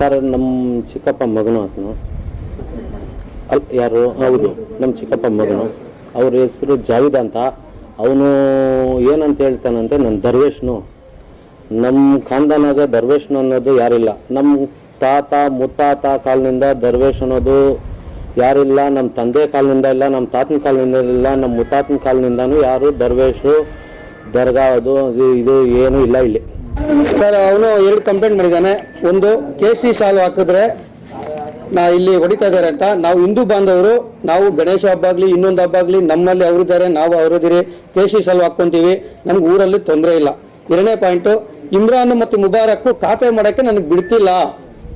Sir ನಮ್ಮ ಚಿಕ್ಕಪ್ಪ ಮಗನು ಆತನು. ಅಲ್, ಯಾರು? ಹೌದು ನಮ್ಮ ಚಿಕ್ಕಪ್ಪ ಮಗನು. ಅವ್ರ ಹೆಸರು ಜಾವಿದ್ ಅಂತ. ಅವನು ಏನಂತ ಹೇಳ್ತಾನಂತೆ ನನ್ನ ದರ್ವೇಶ್ನು ನಮ್ಮ ಖಾನ್ದಾನಾಗ ದರ್ವೇಶ್ನು ಅನ್ನೋದು ಯಾರಿಲ್ಲ. ನಮ್ಮ ತಾತ, ಮುತ್ತಾತ ಕಾಲದಿಂದ ದರ್ವೇಶ್ ಅನ್ನೋದು ಯಾರಿಲ್ಲ. ನಮ್ಮ ತಂದೆ ಕಾಲದಿಂದ ಇಲ್ಲ ನಮ್ಮ ತಾತನ ಕಾಲದಿಂದ ಇಲ್ಲ ನಮ್ಮ ಮುತ್ತಾತನ ಕಾಲದಿಂದನೂ ಯಾರು ದರ್ವೇಶು ದರ್ಗಾ ಅದು ಇದು ಏನೂ ಇಲ್ಲ ಇಲ್ಲಿ. ಸರ್, ಅವನು ಎರಡು ಕಂಪ್ಲೇಂಟ್ ಮಾಡಿದ್ದಾನೆ. ಒಂದು ಕೇಸರಿ ಸಾಲು ಹಾಕಿದ್ರೆ ನಾ ಇಲ್ಲಿ ಹೊಡಿತಾ ಇದ್ದಾರೆ ಅಂತ. ನಾವು ಹಿಂದೂ ಬಾಂಧವರು, ನಾವು ಗಣೇಶ ಹಬ್ಬ ಆಗಲಿ, ಇನ್ನೊಂದು ಹಬ್ಬ ಆಗಲಿ, ನಮ್ಮಲ್ಲಿ ಅವರಿದ್ದಾರೆ ನಾವು ಅವರಿದ್ದೀರಿ ಸಿ ಸಾಲು ಹಾಕ್ಕೊಂತೀವಿ. ನಮ್ಗೆ ಊರಲ್ಲಿ ತೊಂದರೆ ಇಲ್ಲ. ಎರಡನೇ ಪಾಯಿಂಟು ಇಮ್ರಾನ್ ಮತ್ತು ಮುಬಾರಕ್ ಖಾತೆ ಮಾಡೋಕ್ಕೆ ನನಗೆ ಬಿಡ್ತಿಲ್ಲ.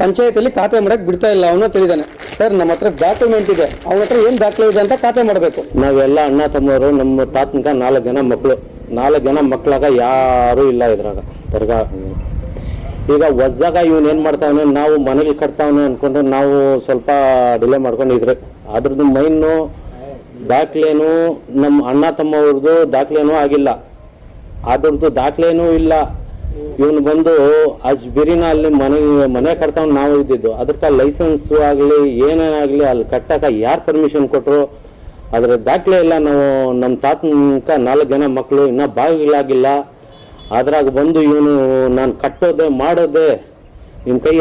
ಪಂಚಾಯತಲ್ಲಿ ಖಾತೆ ಮಾಡಕ್ಕೆ ಬಿಡ್ತಾ ಇಲ್ಲ ಅವನು ತಿಳಿದಾನೆ. ಸರ್, ನಮ್ಮ ಹತ್ರ ಡಾಕ್ಯುಮೆಂಟ್ ಇದೆ. ಅವನ ಹತ್ರ ಏನು ದಾಖಲೆ ಇದೆ ಅಂತ ಖಾತೆ ಮಾಡಬೇಕು. ನಾವೆಲ್ಲ ಅಣ್ಣ ತಮ್ಮವರು, ನಮ್ಮ ತಾತನಕ ನಾಲ್ಕು ಜನ ಮಕ್ಕಳು ನಾಲ್ಕು ಜನ ಮಕ್ಕಳಾಗ ಯಾರೂ ಇಲ್ಲ ಇದ್ರಾಗ. ದರ್ಗಾ ಈಗ ಹೊಸ್ದಾಗ ಇವನ್ ಏನ್ ಮಾಡ್ತಾವನೆ? ನಾವು ಮನೇಲಿ ಕಟ್ತಾವನೆ ಅನ್ಕೊಂಡು ನಾವು ಸ್ವಲ್ಪ ಡಿಲೇ ಮಾಡ್ಕೊಂಡಿದ್ರೆ. ಅದ್ರದ್ದು ಮೈನು, ದಾಖಲೆನು ನಮ್ಮ ಅಣ್ಣ ತಮ್ಮವ್ರದ್ದು ದಾಖಲೆನೂ ಆಗಿಲ್ಲ. ಅದ್ರದ್ದು ದಾಖಲೆನೂ ಇಲ್ಲ. ಇವನು ಬಂದು ಅಜ್ಬಿರಿನ ಅಲ್ಲಿ ಮನೆ ಮನೆ ಕಟ್ತಾವ್ ನಾವು ಇದ್ದಿದ್ದು. ಅದಕ್ಕೆ ಲೈಸೆನ್ಸ್ ಆಗಲಿ ಏನೇನಾಗಲಿ ಅಲ್ಲಿ ಕಟ್ಟಕ್ಕೆ ಯಾರು ಪರ್ಮಿಷನ್ ಕೊಟ್ಟರು ಅದರ ದಾಖಲೆ ಇಲ್ಲ. ನಾವು ನಮ್ಮ ತಾತನಕ ನಾಲ್ಕು ಜನ ಮಕ್ಕಳು ಇನ್ನೂ ಬಾಗಿಲಾಗಿಲ್ಲ ಅದ್ರಾಗ ಬಂದು ಇವನು, ನಾನು ಕಟ್ಟೋದೆ, ಮಾಡೋದೆ ನಿಮ್ಮ ಕೈ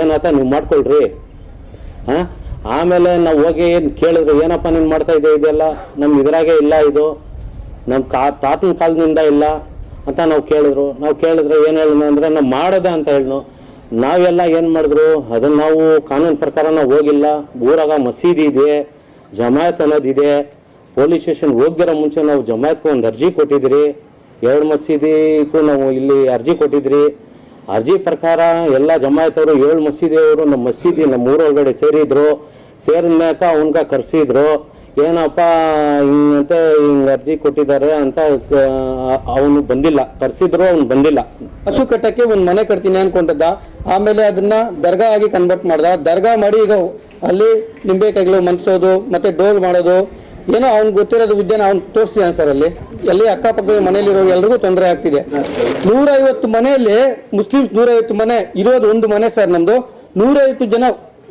ಏನಾತ ನೀವು ಮಾಡ್ಕೊಳ್ರಿ. ಹಾಂ? ಆಮೇಲೆ ನಾವು ಹೋಗಿ ಏನು ಕೇಳಿದ್ರು, ಏನಪ್ಪ ನೀನು ಮಾಡ್ತಾ ಇದ್ದೆ ಇದೆಲ್ಲ? ನಮ್ಮ ಇದ್ರಾಗೆ ಇಲ್ಲ ಇದು. ನಮ್ಮ ಕಾ, ತಾತನ ಕಾಲದಿಂದ ಇಲ್ಲ ಅಂತ ನಾವು ಕೇಳಿದ್ರು. ನಾವು ಕೇಳಿದ್ರೆ ಏನು ಹೇಳಿದ್ನ ಅಂದರೆ, ನಾವು ಮಾಡೋದೆ ಅಂತ ಹೇಳಿದ್ನು ನಾವೆಲ್ಲ ಏನು ಮಾಡಿದ್ರು ಅದನ್ನು ನಾವು ಕಾನೂನು ಪ್ರಕಾರ ನಾವು ಹೋಗಿಲ್ಲ. ಊರಾಗ ಮಸೀದಿ ಇದೆ, ಜಮಾಯತ್ ಅನ್ನೋದಿದೆ ಪೊಲೀಸ್ ಸ್ಟೇಷನ್ ಹೋಗಿರೋ ಮುಂಚೆ ನಾವು ಜಮಾಯತ್ಗೆ ಒಂದು ಅರ್ಜಿ ಕೊಟ್ಟಿದ್ರಿ. ಎರಡು ಮಸೀದಿಗೂ ನಾವು ಇಲ್ಲಿ ಅರ್ಜಿ ಕೊಟ್ಟಿದ್ರಿ. ಅರ್ಜಿ ಪ್ರಕಾರ ಎಲ್ಲ ಜಮಾಯತವರು ಏಳು ಮಸೀದಿಯವರು ನಮ್ಮ ಮಸೀದಿ ನಮ್ಮ ಊರೊಳಗಡೆ ಸೇರಿದ್ರು ಸೇರಿದ್ಮ್ಯಾಕ ಅವನ್ಗ ಕರೆಸಿದ್ರು. ಏನಪ್ಪ ಹಿಂಗಂತ ಹಿಂಗ್ ಅರ್ಜಿ ಕೊಟ್ಟಿದ್ದಾರೆ ಅಂತ ಅವನು ಬಂದಿಲ್ಲ. ಕರೆಸಿದ್ರು, ಅವ್ನು ಬಂದಿಲ್ಲ. ಹಸು ಕಟ್ಟಕ್ಕೆ ಒಂದು ಮನೆ ಕಟ್ತೀನಿ ಅನ್ಕೊಂಡಿದ್ದ. ಆಮೇಲೆ ಅದನ್ನ ದರ್ಗಾ ಆಗಿ ಕನ್ವರ್ಟ್ ಮಾಡ್ದ. ದರ್ಗಾ ಮಾಡಿ ಈಗ ಅಲ್ಲಿ ನಿಂಬೆಕಾಯಿಗಳು ಮನ್ಸೋದು ಮತ್ತೆ ಡೋಲ್ ಮಾಡೋದು ಏನೋ ಅವ್ನು ಗೊತ್ತಿರೋದು ವಿದ್ಯೆನ ಅವ್ನು ತೋರಿಸಿದಾನೆ ಸರ್ ಅಲ್ಲಿ. ಎಲ್ಲಿ ಅಕ್ಕಪಕ್ಕದ ಮನೆಯಲ್ಲಿರೋ ಎಲ್ರಿಗೂ ತೊಂದರೆ ಆಗ್ತಿದೆ. ನೂರೈವತ್ತು ಮನೆಯಲ್ಲಿ ಮುಸ್ಲಿಮ್ಸ್ ನೂರೈವತ್ತು ಮನೆ ಇರೋದು ಒಂದು ಮನೆ ಸರ್ ನಮ್ದು. ನೂರೈವತ್ತು ಜನ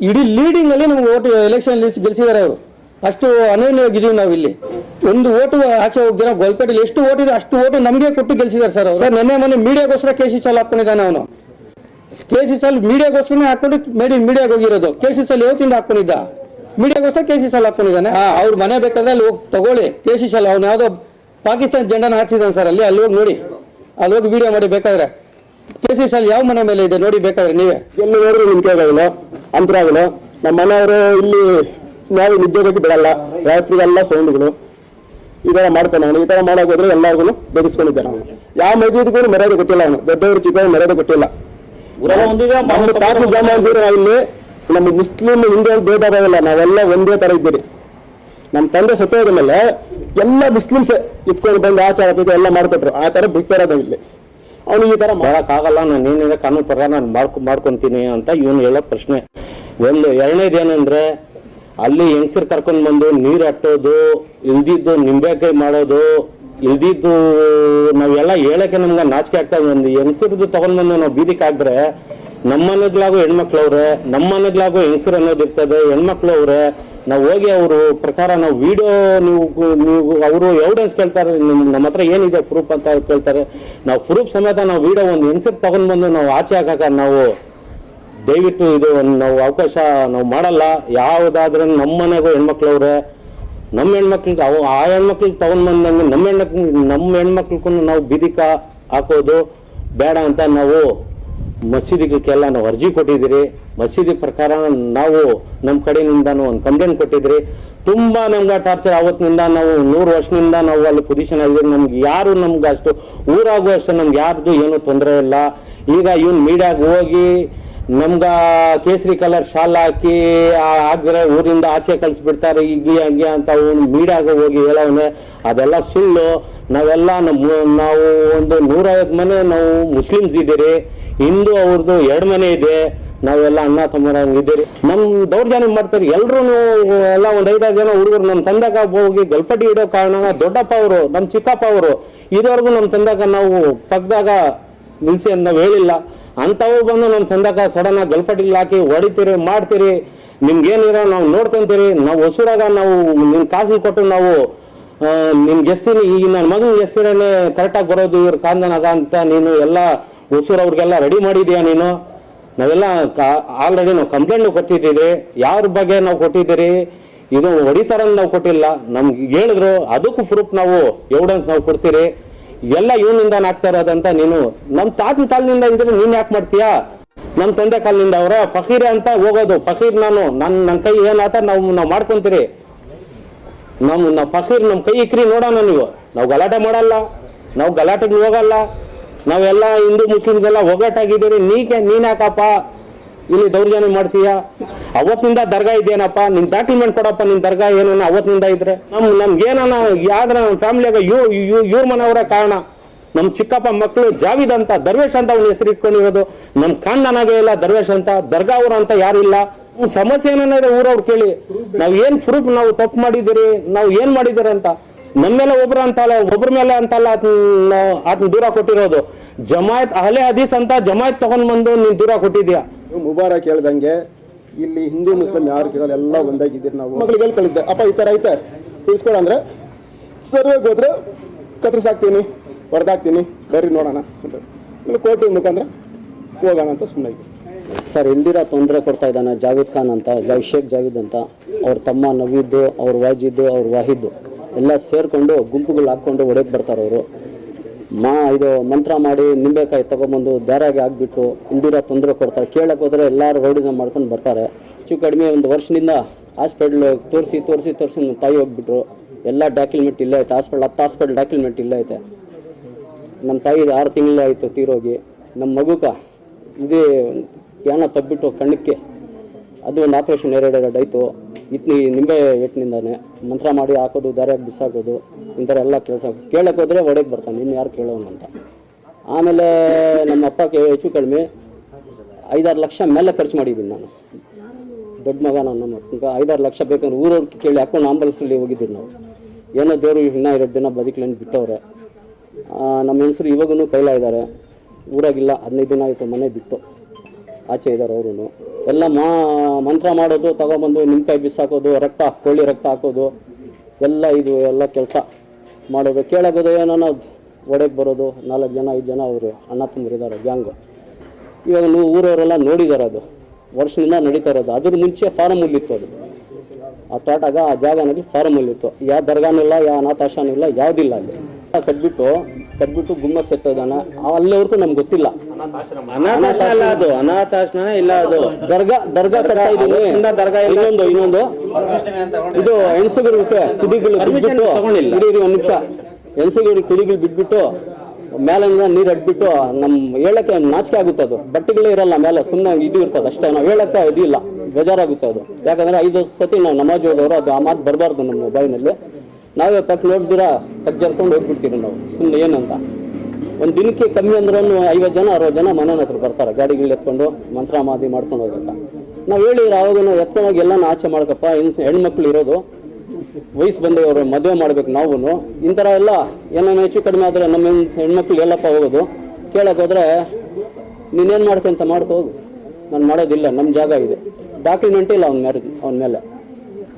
ಇಡೀ ಲೀಡಿಂಗ್ ಅಲ್ಲಿ ನಮ್ಗೆ ಓಟ್ ಎಲೆಕ್ಷನ್ ಗೆಲ್ಸಿದ್ದಾರೆ ಅವರು. ಅಷ್ಟು ಅನನ್ಯವಾಗಿದ್ದೀವಿ ನಾವು ಇಲ್ಲಿ. ಒಂದು ಓಟು ಆಚೆ ಹೋಗಿದ್ರೆ ಗೋಲ್ಪೇಟೆಯಲ್ಲಿ ಎಷ್ಟು ಓಟ್ ಇದೆ ಅಷ್ಟು ಓಟು ನಮಗೆ ಕೊಟ್ಟು ಗೆಲ್ಸಿದ್ದಾರೆ ಸರ್ ಅವರು. ಸರ್, ನೆನ್ನೆ ಮೊನ್ನೆ ಮೀಡಿಯಾಗೋಸ್ಕರ ಕೆ ಸಿ ಸಾಲ್ ಹಾಕೊಂಡಿದ್ದಾನೆ ಅವನು. ಕೆ ಸಿ ಸಾಲ್ ಮೀಡಿಯಾಗೋಸ್ಕರ ಹಾಕೊಂಡು ಮೇಡಿ ಹೋಗಿರೋದು. ಸಿ ಸಾಲ್ ಯಾವತ್ತಿಂದ ಹಾಕೊಂಡಿದ್ದ? ಮೀಡಿಯಾಗೋಸ್ಕರ ಕೇಸಿ ಸಾಲ ಹಾಕೊಂಡಿದ್ದಾನೆ ಅವ್ರ ಮನೆ ಬೇಕಾದ್ರೆ ಅಲ್ಲಿ ಹೋಗಿ ತಗೊಳ್ಳಿ. ಕೆ ಸಿ ಸಾಲ ಅವ್ನು ಯಾವುದೋ ಪಾಕಿಸ್ತಾನ ಜೆಂಡನ ಹಾರಿಸಿದಾನೆ ಸರ್ ಅಲ್ಲಿ ಅಲ್ಲಿ ಹೋಗಿ ನೋಡಿ. ಅಲ್ಲಿ ಹೋಗಿ ವಿಡಿಯೋ ಮಾಡಿ ಬೇಕಾದ್ರೆ. ಸಿ ಸಾಲ ಯಾವ ಮನೆ ಮೇಲೆ ಇದೆ ನೋಡಿ ಬೇಕಾದ್ರೆ ನೀವೇ. ಎಲ್ಲಿ ನೋಡಿದ್ರು ನಿಂತ್ಕೋಗಳು ಅಂತರಾಗಲು ನಮ್ಮ ಮನೆಯವರು ಇಲ್ಲಿ ನಾವು ನಿದ್ದೆ ಬಗ್ಗೆ ಬಿಡಲ್ಲ. ರಾತ್ರಿಗೆಲ್ಲ ಸೌಂಡ್ಗಳು. ಈ ತರ ಮಾಡ್ಕೊಂಡು ಈ ಥರ ಮಾಡಕ್ ಹೋದ್ರೆ ಎಲ್ಲರಿಗೂ ಬೆದರಿಸ್ಕೊಂಡಿದ್ದಾನೆ ಅವನು. ಯಾವ ಮಜೀದ್ಗೂ ಮರ್ಯಾದೆ ಕೊಟ್ಟಿಲ್ಲ ಅವನು. ದೊಡ್ಡವರು ಚಿಕ್ಕವರು ಮರ್ಯಾದೆ ಕೊಟ್ಟಿಲ್ಲ. ಜಮಾ ನಾವಿಲ್ಲಿ ನಮ್ಮ ಮುಸ್ಲಿಂ ಹಿಂದೂ ಭೇದ ಭಾವ ನಾವೆಲ್ಲ ಒಂದೇ ತರ ಇದ್ದೀರಿ. ನಮ್ಮ ತಂದೆ ಸತ್ತೋದ ಮೇಲೆ ಎಲ್ಲ ಮುಸ್ಲಿಮ್ಸ್ ಇತ್ಕೊಂಡು ಬಂದು ಆಚಾರ ಪೂಜೆ ಎಲ್ಲ ಮಾಡ್ಕೊಟ್ರು. ಆ ತರ ಬಿಡ್ತಾ ಇರೋದು ಇಲ್ಲಿ. ಅವನು ಈ ತರ ಮಾ- ಆಗಲ್ಲ ನಾನು ಏನಿದೆ ಕಾನೂನು ಪ್ರಕಾರ ನಾನು ಮಾಡ್ಕೊ ಮಾಡ್ಕೊಂತೀನಿ ಅಂತ ಇವನು ಹೇಳೋ ಪ್ರಶ್ನೆ. ಒಂದು ಎರಡನೇದು ಏನಂದ್ರೆ, ಅಲ್ಲಿ ಹೆಂಗಸರು ಕರ್ಕೊಂಡು ಬಂದು ನೀರು ಹಟ್ಟೋದು, ಇಲ್ದಿದ್ದು ನಿಂಬೆಕಾಯಿ ಮಾಡೋದು, ಇಲ್ದಿದ್ದು ನಾವೆಲ್ಲ ಹೇಳಕ್ಕೆ ನಮ್ಗೆ ನಾಚಿಕೆ ಆಗ್ತಾ ಒಂದು ಹೆಂಗಸರದ್ದು ತಗೊಂಡ್ ಬಂದು ನಾವು ಬೀದಿಗೆ ಹಾಕಿದ್ರೆ ನಮ್ಮ ಮನೆಗ್ಲಾಗು ಹೆಣ್ಮಕ್ಳು ಅವ್ರೆ ನಮ್ಮ ಮನೆಗ್ಲಾಗು ಹೆಂಗಸರು ಅನ್ನೋದು ಇರ್ತದೆ, ಹೆಣ್ಮಕ್ಳು ಅವ್ರೆ, ನಾವು ಹೋಗಿ ಅವರು ಪ್ರಕಾರ ನಾವು ವಿಡಿಯೋ ನೀವು ನೀವು ಅವರು ಎವಿಡೆನ್ಸ್ ಕೇಳ್ತಾರೆ, ನಿಮ್- ನಮ್ಮ ಹತ್ರ ಏನಿದೆ ಪ್ರೂಫ್ ಅಂತ ಕೇಳ್ತಾರೆ. ನಾವು ಪ್ರೂಫ್ ಸಮೇತ ನಾವು ವಿಡಿಯೋ ಒಂದು ಹೆಂಗಸರು ತಗೊಂಡ್ ಬಂದು ನಾವು ಆಚೆ ಹಾಕಕ ನಾವು ದಯವಿಟ್ಟು ಇದು ನಾವು ಅವಕಾಶ ನಾವು ಮಾಡಲ್ಲ. ಯಾವುದಾದ್ರೂ ನಮ್ಮ ಮನೆಗೂ ಹೆಣ್ಮಕ್ಳವ್ರೆ ನಮ್ಮ ಹೆಣ್ಮಕ್ಳಿಗೆ ಅವು, ಆ ಹೆಣ್ಮಕ್ಳಿಗೆ ತಗೊಂಡ್ ಬಂದಂಗೆ ನಮ್ಮ ಹೆಣ್ಮಕ್ಳು ನಮ್ಮ ಹೆಣ್ಮಕ್ಳಿಗೂ ನಾವು ಬಿದಿಕ ಹಾಕೋದು ಬೇಡ ಅಂತ ನಾವು ಮಸೀದಿಗಳಿಗೆಲ್ಲ ನಾವು ಅರ್ಜಿ ಕೊಟ್ಟಿದ್ದೀರಿ. ಮಸೀದಿ ಪ್ರಕಾರ ನಾವು ನಮ್ಮ ಕಡೆಯಿಂದ ಒಂದು ಕಂಪ್ಲೇಂಟ್ ಕೊಟ್ಟಿದ್ರಿ ತುಂಬಾ ನಮ್ಗೆ ಟಾರ್ಚರ್ ಆವತ್ತಿನಿಂದ ನಾವು ನೂರು ವರ್ಷದಿಂದ ನಾವು ಅಲ್ಲಿ ಪೊಸಿಷನ್ ಆಗಿದ್ದೀವಿ ನಮ್ಗೆ ಯಾರು ನಮ್ಗೆ ಅಷ್ಟು ಊರಾಗುವಷ್ಟು ನಮ್ಗೆ ಯಾರ್ದು ಏನೂ ತೊಂದರೆ ಇಲ್ಲ. ಈಗ ಇವ್ನು ಮೀಡಿಯಾಗ ಹೋಗಿ ನಮ್ಗ ಕೇಸರಿ ಕಲರ್ ಶಾಲ್ ಹಾಕಿ, ಆ- ಹಾಕಿದ್ರೆ ಊರಿಂದ ಆಚೆ ಕಳಿಸ್ಬಿಡ್ತಾರೆ ಹೀಗೆ ಹಂಗೆ ಅಂತ ಅವನು ಮೀಡಿಯಾಗ ಹೋಗಿ ಹೇಳವನೆ. ಅದೆಲ್ಲ ಸುಳ್ಳು. ನಾವೆಲ್ಲ ನಮ್ಮ ನಾವು ಒಂದು ನೂರೈವತ್ತು ಮನೆ ನಾವು ಮುಸ್ಲಿಮ್ಸ್ ಇದ್ದೀರಿ. ಹಿಂದೂ ಅವ್ರದ್ದು ಎರಡು ಮನೆ ಇದೆ. ನಾವೆಲ್ಲ ಅಣ್ಣ ತಮ್ಮರ ಇದ್ದೀರಿ. ನಮ್ ದೌರ್ಜನ್ಯ ಮಾಡ್ತಾರೆ. ಎಲ್ರು ಎಲ್ಲ ಒಂದ್ ಐದಾರು ಜನ ಹುಡುಗರು ನಮ್ ತಂದಾಗ ಹೋಗಿ ಗಲ್ಪಟ್ಟಿ ಇಡೋ ಕಾರಣ ದೊಡ್ಡಪ್ಪ ಅವರು, ನಮ್ ಚಿಕ್ಕಪ್ಪ ಅವರು. ಇದುವರೆಗೂ ನಮ್ ತಂದಾಗ ನಾವು ಪಕ್ಕದಾಗ ನಿಲ್ಸಿ ಅಂತ ನಾವು ಹೇಳಿಲ್ಲ. ಅಂಥವು ಬಂದು ನಮ್ಮ ತಂದಕ ಸಡನ್ ಆಗಿ ಗಲ್ಪಟ್ಟಿಗೆ ಹಾಕಿ ಹೊಡಿತೀರಿ, ಮಾಡ್ತೀರಿ, ನಿಮ್ಗೇನಿರೋ ನಾವು ನೋಡ್ಕೊಂತೀರಿ, ನಾವು ಹೊಸೂರಾಗ ನಾವು ನಿಮ್ ಕಾಸು ಕೊಟ್ಟು ನಾವು ನಿಮ್ಗೆ ಎಸ್ಸಿನ ಈಗ ನನ್ನ ಮಗನ ಕರೆಕ್ಟ್ ಕರೆಕ್ಟಾಗಿ ಬರೋದು, ಇವ್ರ ಕಾಂದನದ ಅಂತ ನೀನು ಎಲ್ಲ ಹೊಸೂರ್ ಅವ್ರಿಗೆಲ್ಲ ರೆಡಿ ಮಾಡಿದ್ಯಾ ನೀನು? ನಾವೆಲ್ಲ ಆಲ್ರೆಡಿ ನಾವು ಕಂಪ್ಲೇಂಟ್ ಕೊಟ್ಟಿದ್ದೀರಿ ಯಾರ ಬಗ್ಗೆ ನಾವು ಕೊಟ್ಟಿದ್ದೀರಿ? ಇದು ಹೊಡಿತಾರ ನಾವು ಕೊಟ್ಟಿಲ್ಲ. ನಮ್ಗೆ ಹೇಳಿದ್ರು, ಅದಕ್ಕೂ ಪ್ರೂಫ್ ನಾವು ಎವಿಡೆನ್ಸ್ ನಾವು ಕೊಡ್ತೀರಿ. ಎಲ್ಲ ಇವನಿಂದ ಆಗ್ತಾ ಇರೋದಂತ ನೀನು. ನಮ್ಮ ತಾತನ ಕಾಲಿನಿಂದ ಇದ್ರೆ ನೀನ್ ಯಾಕೆ ಮಾಡ್ತೀಯಾ? ನಮ್ಮ ತಂದೆ ಕಾಲಿನಿಂದ ಅವರ. ಫಕೀರ್ ಅಂತ ಹೋಗೋದು. ಫಕೀರ್ ನಾನು. ನನ್ ನನ್ ಕೈ ಏನಾತ ನಾವು ನಾವು ಮಾಡ್ಕೊಂತೀರಿ. ನಮ್, ನಾವು ಫಕೀರ್ ನಮ್ಮ ಕೈ ಇಕ್ರಿ ನೋಡೋಣ ನೀವು. ನಾವು ಗಲಾಟೆ ಮಾಡಲ್ಲ. ನಾವು ಗಲಾಟೆಗೆ ಹೋಗಲ್ಲ. ನಾವೆಲ್ಲ ಹಿಂದೂ ಮುಸ್ಲಿಮ್ಸ್ ಎಲ್ಲ ಒಗ್ಗಟ್ಟಾಗಿದ್ದೀರಿ. ನೀಕೆ, ನೀನ್ ಯಾಕಪ್ಪ ಇಲ್ಲಿ ದೌರ್ಜನ್ಯ ಮಾಡ್ತೀಯ? ಅವತ್ತಿನಿಂದ ದರ್ಗಾ ಇದೇನಪ್ಪ? ನಿನ್ ಡಾಕ್ಯುಮೆಂಟ್ ಕೊಡಪ್ಪ, ನಿನ್ ದರ್ಗಾ ಏನೇನ ಅವತ್ತಿನಿಂದ ಇದ್ರೆ? ನಮ್ ನಮ್ಗೇನ ಯಾವ್ದ್ರ ನಮ್ಮ ಫ್ಯಾಮಿಲಿಯಾಗ ಇವ್ ಇವ್ರ ಮನೆಯವರ ಕಾರಣ. ನಮ್ ಚಿಕ್ಕಪ್ಪ ಮಕ್ಕಳು ಜಾವಿದ್ ಅಂತ, ದರ್ವೇಶ್ ಅಂತ ಅವ್ನ ಹೆಸರು ಇಟ್ಕೊಂಡಿರೋದು ನಮ್ ಖಾನ್ದಾನಾಗೆ ಇಲ್ಲ, ದರ್ವೇಶ್ ಅಂತ, ದರ್ಗಾ ಅವ್ರ ಅಂತ ಯಾರಿಲ್ಲ ಇಲ್ಲ. ಸಮಸ್ಯೆ ಏನಾದ್ರೆ ಊರವ್ರು ಕೇಳಿ. ನಾವ್ ಏನ್ ಪ್ರೂಫ್ ನಾವು ತಪ್ಪು ಮಾಡಿದಿರಿ ನಾವು ಏನ್ ಮಾಡಿದಿರಿ ಅಂತ. ನಮ್ಮ ಮೇಲೆ ಒಬ್ರು ಅಂತಲ್ಲ ಒಬ್ರ ಮೇಲೆ ಅಂತಲ್ಲ ಆತನ ದೂರ ಕೊಟ್ಟಿರೋದು. ಜಮಾಯತ್ ಅಹಲೆ ಹದೀಸ್ ಅಂತ ಜಮಾಯತ್ ತಗೊಂಡ್ ಬಂದು ನೀನ್ ದೂರ ಕೊಟ್ಟಿದ್ಯಾ? ಮುಬಾರಕ್ ಹೇಳ್ದಂಗೆ ಇಲ್ಲಿ ಹಿಂದೂ, ಮುಸ್ಲಿಂ ಯಾರು ಕೇಳಲ್ಲ, ಎಲ್ಲ ಒಂದಾಗಿದ್ದೀರಿ ನಾವು. ಮಕ್ಳಿಗೆ ಹೇಳಿ ಕಳಿಸ್ದೆ? ಅಪ್ಪ, ಈ ಥರ ಐತೆ? ತಿಳಿಸ್ಕೊಡ ಅಂದ್ರೆ, ಸರ್ ಹೋದ್ರೆ ಕತ್ರಿಸಾಕ್ತೀನಿ, ಹೊಡೆದಾಕ್ತೀನಿ. ಬರ್ರಿ ನೋಡೋಣ. ಅಂತ ಇಲ್ಲಿ ಕೋರ್ಟ್ ಮುಖಾಂತರ ಹೋಗೋಣ ಅಂತ ಸುಮ್ಮನೆ ಸರ್ ಇಲ್ದಿರ ತೊಂದರೆ ಕೊಡ್ತಾ ಇದ್ದಾನೆ, ಜಾವೇದ್ ಖಾನ್ ಅಂತ, ಜಾವ್, ಶೇಖ್ ಜಾವೇದ್ ಅಂತ. ಅವ್ರ ತಮ್ಮ ನವೀದ್ದು ಅವ್ರ ವಾಜಿದ್ದು ಅವ್ರ ವಾಹಿದ್ದು ಎಲ್ಲ ಸೇರಿಕೊಂಡು ಗುಂಪುಗಳು ಹಾಕ್ಕೊಂಡು ಒಡೆಗೆ ಬರ್ತಾರೆ ಅವರು. ಮಾ ಇದು ಮಂತ್ರ ಮಾಡಿ ನಿಂಬೆಕಾಯಿ ತೊಗೊಂಬಂದು ದಾರಾಗಿ ಹಾಕ್ಬಿಟ್ಟು ಇಲ್ದಿರೋ ತೊಂದರೆ ಕೊಡ್ತಾರೆ. ಕೇಳಕ್ಕೆ ಹೋದ್ರೆ ಎಲ್ಲರೂ ರೌಡಿಸಮ್ ಮಾಡ್ಕೊಂಡು ಬರ್ತಾರೆ. ಹೆಚ್ಚು ಕಡಿಮೆ ಒಂದು ವರ್ಷದಿಂದ ಹಾಸ್ಪಿಟ್ಲ್ ತೋರಿಸಿ ತೋರಿಸಿ ತೋರಿಸಿ ನಮ್ಮ ತಾಯಿ ಹೋಗ್ಬಿಟ್ರು. ಎಲ್ಲ ಡಾಕ್ಯುಮೆಂಟ್ ಇಲ್ಲೇ ಐತೆ. ಹಾಸ್ಪಿಟ್ಲ್ ಹತ್ತು ಹಾಸ್ಪಿಟ್ಲ್ ಡಾಕ್ಯುಮೆಂಟ್ ಇಲ್ಲೇ ಐತೆ. ನಮ್ಮ ತಾಯಿ ಆರು ತಿಂಗಳು ಆಯಿತು ತೀರೋಗಿ. ನಮ್ಮ ಮಗುಕ ಇದೇ ಯಾಣ ತಬ್ಬಿಟ್ಟು ಕಣ್ಣಕ್ಕೆ. ಅದು ಒಂದು ಆಪ್ರೇಷನ್ ಎರಡು ಎರಡು ಆಯಿತು. ಇತ್ನಿ ನಿಂಬೆ ಎಟ್ಟಿನಿಂದಾನೆ ಮಂತ್ರ ಮಾಡಿ ಹಾಕೋದು, ದಾರಿಯಾಗಿ ಬಿಸಾಕೋದು ಇಂಥರ ಎಲ್ಲ ಕೆಲಸ ಕೇಳಕ್ಕೆ ಹೋದರೆ ಒಡೆಗೆ ಬರ್ತಾನೆ, ಇನ್ನು ಯಾರು ಕೇಳೋನು ಅಂತ. ಆಮೇಲೆ ನಮ್ಮ ಅಪ್ಪಕ್ಕೆ ಹೆಚ್ಚು ಕಡಿಮೆ ಐದಾರು ಲಕ್ಷ ಮೇಲೆ ಖರ್ಚು ಮಾಡಿದ್ದೀನಿ ನಾನು. ದೊಡ್ಡ ಮಗ ನಾನು ಈಗ ಐದಾರು ಲಕ್ಷ ಬೇಕಂದ್ರೆ ಊರವ್ರಿಗೆ ಕೇಳಿ ಹಾಕೊಂಡು ಆಂಬುಲೆನ್ಸಲ್ಲಿ ಹೋಗಿದ್ದೀನಿ ನಾವು. ಏನೋ ದೇವರು ಇನ್ನೂ ಎರಡು ದಿನ ಬದುಕಲೇನು ಬಿಟ್ಟವ್ರೆ. ನಮ್ಮ ಹೆಸರು ಇವಾಗೂ ಕೈಲ ಇದ್ದಾರೆ ಊರಾಗಿಲ್ಲ, ಹದಿನೈದು ದಿನ ಆಯಿತು ಮನೆ ಬಿಟ್ಟು. ಆಚೆ ಇದ್ದಾರೆ ಅವರು ಎಲ್ಲ ಮಾ, ಮಂತ್ರ ಮಾಡೋದು, ತಗೊಬಂದು ನಿಮ್ಕಾಯಿ ಬಿಸಾಕೋದು, ರಕ್ತ ಕೊಳ್ಳಿ ರಕ್ತ ಹಾಕೋದು, ಎಲ್ಲ ಇದು, ಎಲ್ಲ ಕೆಲಸ ಮಾಡೋದು. ಕೇಳೋದು ಏನೋ ಒಡೆಗೆ ಬರೋದು, ನಾಲ್ಕು ಜನ, ಐದು ಜನ ಅವರು ಅಣ್ಣ ತಮ್ಮರಿದ್ದಾರೆ ಗ್ಯಾಂಗು. ಇವಾಗ ನೀವು ಊರವರೆಲ್ಲ ನೋಡಿದ್ದಾರೆ ಅದು. ವರ್ಷದಿಂದ ನಡೀತಾ ಇರೋದು. ಅದ್ರ ಮುಂಚೆ ಫಾರಮ್ ಇತ್ತು ಅದು. ಆ ತೋಟಾಗ ಆ ಜಾಗನಲ್ಲಿ ಫಾರಮ್ ಇತ್ತು. ಯಾವ ದರ್ಗಾನೂ ಇಲ್ಲ ಯಾವ ಅನಾಥಾಶ್ರಮ ಇಲ್ಲ, ಯಾವುದಿಲ್ಲ ಅಲ್ಲಿ. ಕಟ್ಬಿಟ್ಟು ಕಟ್ಬಿಟ್ಟು ಗುಮ್ಮಸ್ ಎತ್ತದಾನ ಅಲ್ಲಿವರೆಗೂ ನಮ್ಗೆ ಗೊತ್ತಿಲ್ಲ. ಅನಾಥಾಶ್ರಮ. ಅಲ್ಲ ಅದು ಅನಾಥಾಶ್ರಮ ಇಲ್ಲ ಅದು. ದರ್ಗಾ ದರ್ಗಾ ಕಟ್ತಾ ಇದ್ದೀನಿ. ದರ್ಗಾ. ಇನ್ನೊಂದು ಇನ್ನೊಂದು. ಇದು ಹೆಣ್ಸುಗಳು ಕುದಿಗಳು ಬಿಟ್ಬಿಟ್ಟು. ತಗೊಂಡಿಲ್ಲ. ಇರಿ ಇರಿ ಒಂದ್ ನಿಮಿಷ. ಹೆಣ್ಸುಗಳು ಕುದಿಗಳು ಬಿಟ್ಬಿಟ್ಟು ಮೇಲಿಂದ ನೀರು ಅಡ್ಬಿಟ್ಟು ನಮ್ ಹೇಳಕ್ಕೆ ನಾಚಿಕೆ ಆಗುತ್ತೆ ಅದು. ಬಟ್ಟೆಗಳೇ ಇರಲ್ಲ ಮೇಲೆ ಸುಮ್ಮನೆ ಇದು ಇರ್ತದೆ ಅಷ್ಟೇ. ನಾವು ಹೇಳಕ್ಕೆ ಇದು ಇಲ್ಲ. ಬೇಜಾರಾಗುತ್ತೆ ಅದು. ಯಾಕಂದ್ರೆ ಐದು ಸತಿ ನಾವು ನಮಾಜ್ ಹೋದವರು ಅದು ಆ ಮಾತು ಬರಬಾರ್ದು ನಮ್ಮ ಮೊಬೈಲ್ನಲ್ಲಿ ನಾವೇ ಪಕ್ಕ ನೋಡ್ದಿರ, ಪಕ್ಕ ಜರ್ಕೊಂಡು ಹೋಗ್ಬಿಡ್ತೀವಿ ನಾವು ಸುಮ್ಮನೆ ಏನಂತ. ಒಂದು ದಿನಕ್ಕೆ ಕಮ್ಮಿ ಅಂದ್ರೂ ಐವತ್ತು ಜನ ಅರವತ್ತು ಜನ ಮನೆ ಹತ್ರ ಬರ್ತಾರೆ ಗಾಡಿಗಳು ಎತ್ಕೊಂಡು, ಮಂತ್ರ ಮಾದಿ ಮಾಡ್ಕೊಂಡು ಹೋಗಕ್ಕ ನಾವು ಹೇಳಿದ್ರೆ ಅವಾಗ ಎತ್ಕೊಂಡೋಗಿ ಎಲ್ಲಾನು ಆಚೆ ಮಾಡ್ಕಪ್ಪ ಇಂಥ ಹೆಣ್ಮಕ್ಳು ಇರೋದು, ವಯಸ್ಸು ಬಂದವರು ಮದುವೆ ಮಾಡ್ಬೇಕು ನಾವು ಇಂಥರ ಎಲ್ಲ ಏನೇನು ಹೆಚ್ಚು ಕಡಿಮೆ ಆದರೆ ನಮ್ಮ ಹೆಣ್- ಹೆಣ್ಮಕ್ಳು ಎಲ್ಲಪ್ಪ ಹೋಗೋದು. ಕೇಳಕ್ಕೆ ಹೋದ್ರೆ, ನೀನೇನು ಮಾಡ್ಕೊಂತ ಮಾಡ್ಕೊ ಹೋಗು. ನಾನು ಮಾಡೋದಿಲ್ಲ ನಮ್ಮ ಜಾಗ ಇದೆ. ಡಾಕ್ಯುಮೆಂಟ್ ಇಲ್ಲ ಅವ್ನ ಮೇಲೆ ಅವನ ಮೇಲೆ.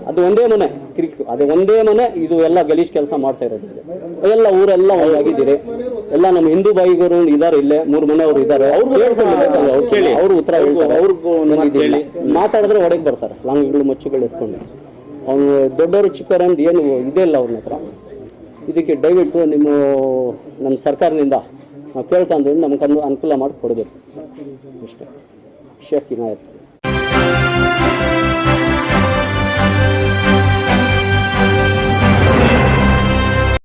ಅದು ಒಂದೇ ಮನೆ. ಕಿರಿಕ್ ಅದೇ ಒಂದೇ ಮನೆ ಇದು ಎಲ್ಲ ಗಲೀಜ್ ಕೆಲಸ ಮಾಡ್ತಾ ಇರೋದು. ಎಲ್ಲ ಊರೆಲ್ಲ ಒಂದಾಗಿದ್ದೀರಿ. ಎಲ್ಲ ನಮ್ಮ ಹಿಂದೂ ಬಾಯಿಗರು ಇದಾರೆ ಇಲ್ಲೇ ಮೂರು ಮನೆಯವರು ಇದ್ದಾರೆ. ಅವ್ರು ಅವ್ರು ಕೇಳಿ. ಅವರು ಉತ್ತರ ಹೇಳ್ತಾರೆ. ಅವ್ರಿಗೂ ಮಾತಾಡಿದ್ರೆ ಹೊಡೆಗೆ ಬರ್ತಾರೆ. ಲಾಂಗ್ಗಳು ಮಚ್ಚುಗಳು ಎತ್ಕೊಂಡು. ಅವನು ದೊಡ್ಡವರು ಚಿಕ್ಕವರು ಅಂತ ಏನು ಇದೇ ಇಲ್ಲ ಅವ್ರನ್ನ ಹತ್ರ. ಇದಕ್ಕೆ ದಯವಿಟ್ಟು ನಿಮ್ಮ ನಮ್ಮ ಸರ್ಕಾರದಿಂದ ನಾವು ಕೇಳ್ಕೊಂಡು ನಮ್ಗೆ ಅನು ಅನುಕೂಲ ಮಾಡಿ ಕೊಡಬೇಕು. ಅಷ್ಟೇ. ಶೇಖ್ ಇನಾಯತ್.